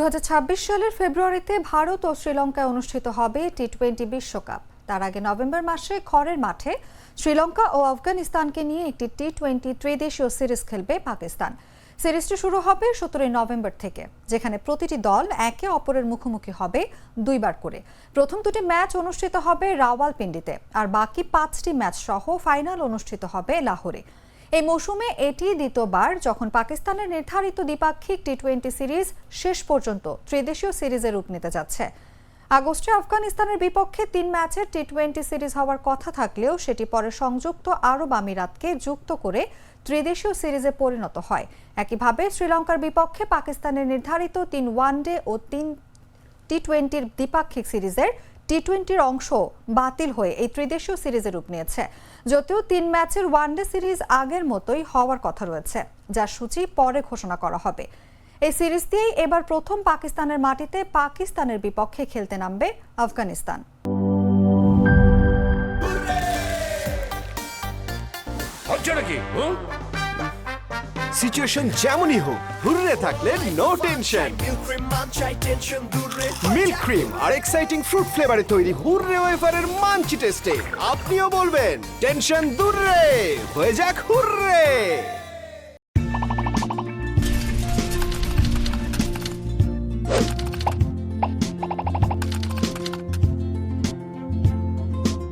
দুহাজার ছাব্বিশ সালের ফেব্রুয়ারিতে ভারত ও শ্রীলঙ্কায় অনুষ্ঠিত হবে টি টোয়েন্টি বিশ্বকাপ। তার আগে নভেম্বর মাসে খড়ের মাঠে শ্রীলঙ্কা ও আফগানিস্তানকে নিয়ে একটি টি টোয়েন্টি ত্রিদেশীয় সিরিজ খেলবে পাকিস্তান। সিরিজটি শুরু হবে সতেরোই নভেম্বর থেকে, যেখানে প্রতিটি দল একে অপরের মুখোমুখি হবে দুইবার করে। প্রথম দুটি ম্যাচ অনুষ্ঠিত হবে রাওয়ালপিন্ডিতে, আর বাকি পাঁচটি ম্যাচ সহ ফাইনাল অনুষ্ঠিত হবে লাহোরে। এই মৌসুমে এটি দ্বিতীয়বার যখন পাকিস্তানের নির্ধারিত দ্বিপাক্ষিক টি টোয়েন্টি সিরিজ শেষ পর্যন্ত ত্রিদেশীয় সিরিজে রূপ নিতে যাচ্ছে। আগস্টে আফগানিস্তানের বিপক্ষে তিন ম্যাচের টি টোয়েন্টি সিরিজ হওয়ার কথা থাকলেও সেটি পরে সংযুক্ত আরব আমিরাতকে যুক্ত করে ত্রিদেশীয় সিরিজে পরিণত হয়। একইভাবে শ্রীলঙ্কার বিপক্ষে পাকিস্তানের নির্ধারিত তিন ওয়ানডে ও তিন টি টোয়েন্টির দ্বিপাক্ষিক সিরিজের টি টোয়েন্টির অংশ বাতিল হয়ে এই ত্রিদেশীয় সিরিজে রূপ নিয়েছে, যদিও তিন ম্যাচের ওয়ানডে সিরিজ আগের মতোই হওয়ার কথা রয়েছে, যার সূচি পরে ঘোষণা করা হবে এই সিরিজ দিয়েই এবার প্রথম পাকিস্তানের মাটিতে পাকিস্তানের বিপক্ষে খেলতে নামবে আফগানিস্তান নাকি? সিচুয়েশন যেমনই হোক, ঘুরে থাকলে নো টেনশন মিল্ক ক্রিম আর এক্সাইটিং ফ্রুট ফ্লেভারে তৈরি হুররে ওয়েফারের মাঞ্চি টেস্টে আপনিও বলবেন টেনশন দূররে হয়ে যাক হুররে Thank